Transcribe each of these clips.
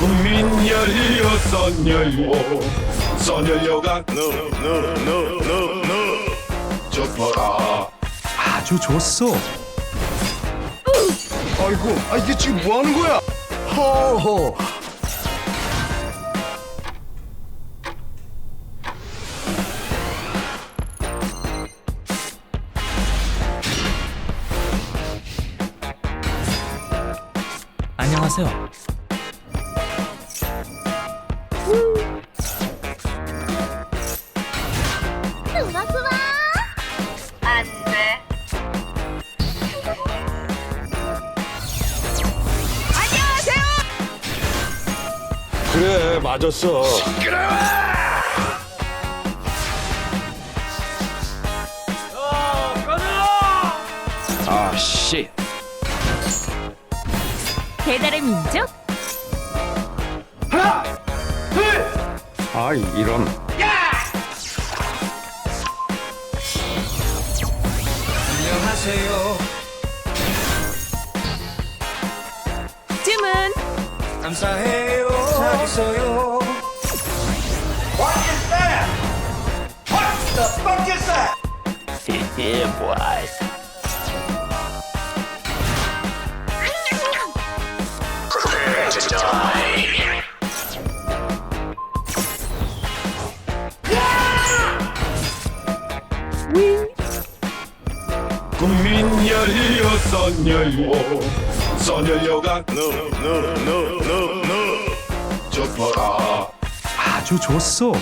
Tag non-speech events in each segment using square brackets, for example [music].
국민 연료 선연료 선연료가 좋더라 아주 좋소. 아이고, 아 이게 지금 뭐 하는 거야? 허허. 안녕하세요. 맞았어. 아씨. 배달의 민족? 아 이런. 안녕하세요. 주문 감사해요. 잘 있어요. What is that? What the fuck is that? 국민 연료 선연료 선연료가 좋더라 아주 좋소.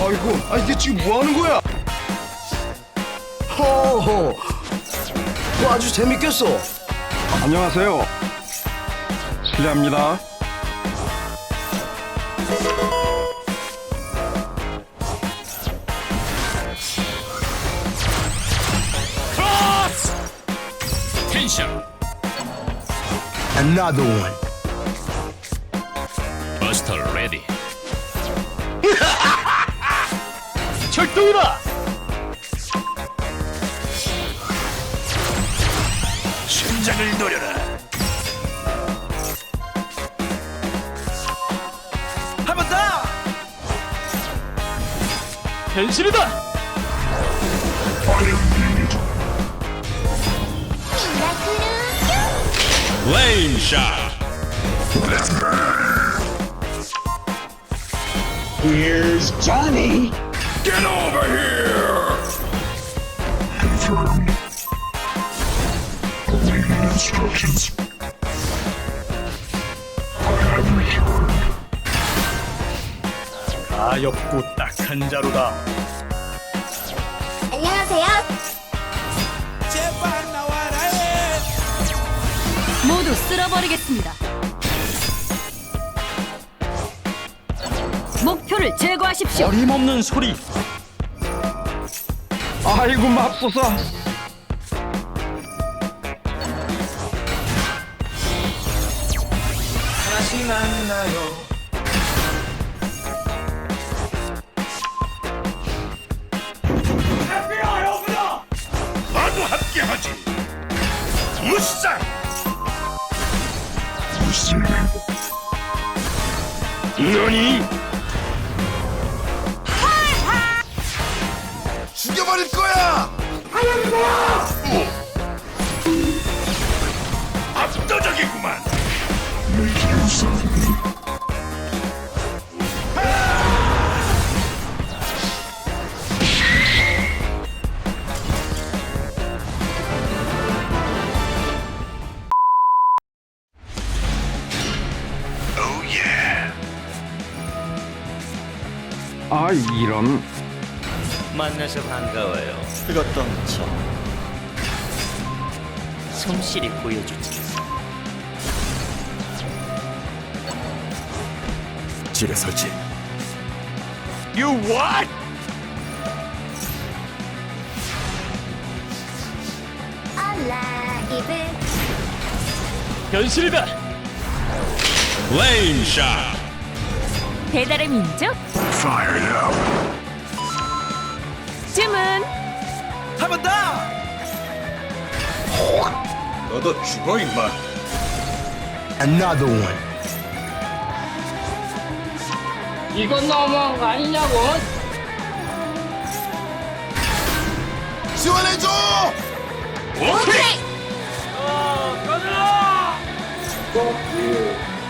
아이고, 아 이게 지금 뭐 하는 거야? 허허. 뭐 아주 재밌겠어. 안녕하세요 실례합니다 Another one. 버스터 레디 철동이다. 심장을 노려라 한 번 더. 변신이다. 레인샷 Get over here! 가엾고 딱한 자루다. 쓸어버리겠습니다. 목표를 제거하십시오. 어림없는 소리. 아이고 맙소사 다시 만나요. 너니? 죽여버릴 거야. 압도적이구만 아 이런 만나서 반가워요. 뜨겁던 척. 솜씨리 보여주지. 지뢰 설치. You what? 변신이다. 레인샷 배달의 민족 주문 한 번 더. 너도 죽어 임마 Another one. 이건 너무한 거 아니냐고. 지원해줘!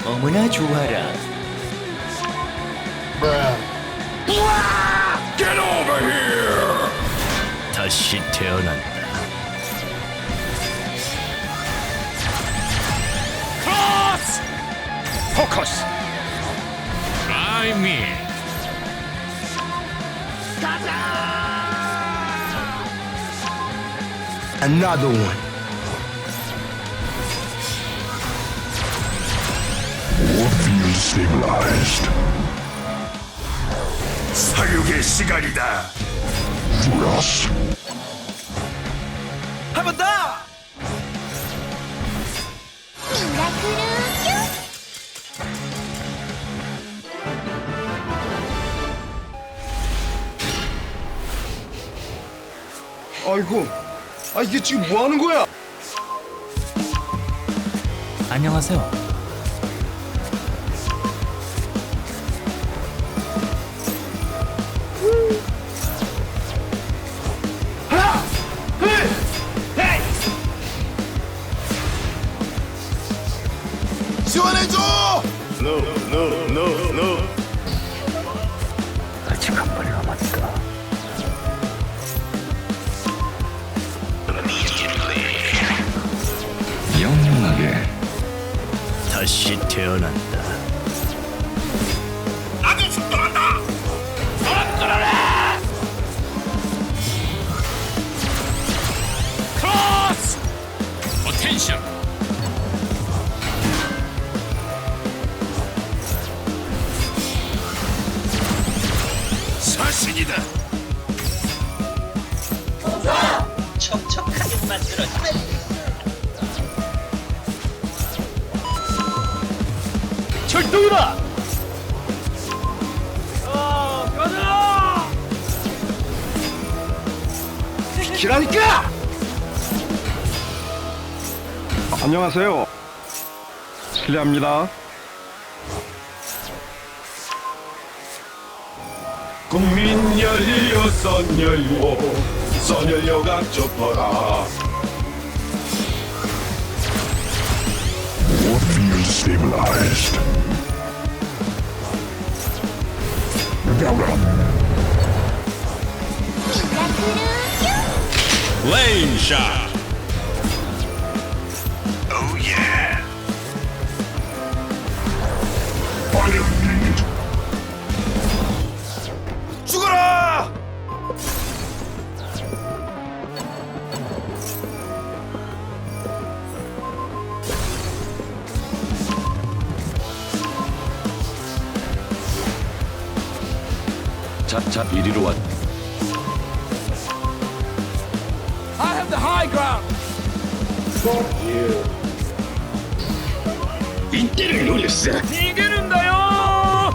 어머나 좋아라. Get over here! 다시 태어난다. 크로스! 포커스! Try me. Another one. Field stabilized. 사육의 시간이다. Frost. 한번 더. 미라클 아이고. 아 이게 지금 뭐 하는 거야? 안녕하세요. 아직 한 발이 남았다. 영롱하게 다시 태어난다. 나도 출동한다! 크로스. 출동이다. 어, 가자. 기라니까! 안녕하세요. 실례합니다. 국민 연료 선연료 선연료 각적거라 Field stabilized. 레인 자, 자, 이리로 왔 I have the high ground. 이때를 노렸어. 이기는다요.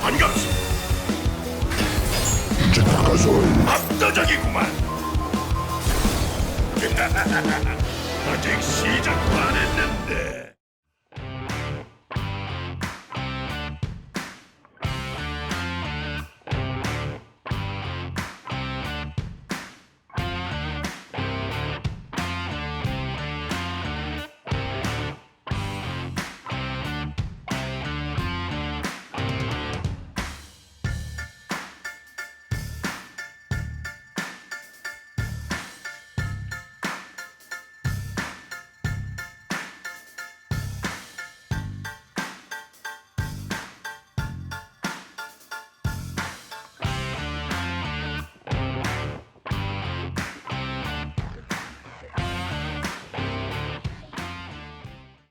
반갑소 이제 나가서 압도적이구만 [laughs] 아직 시작도 안 했는데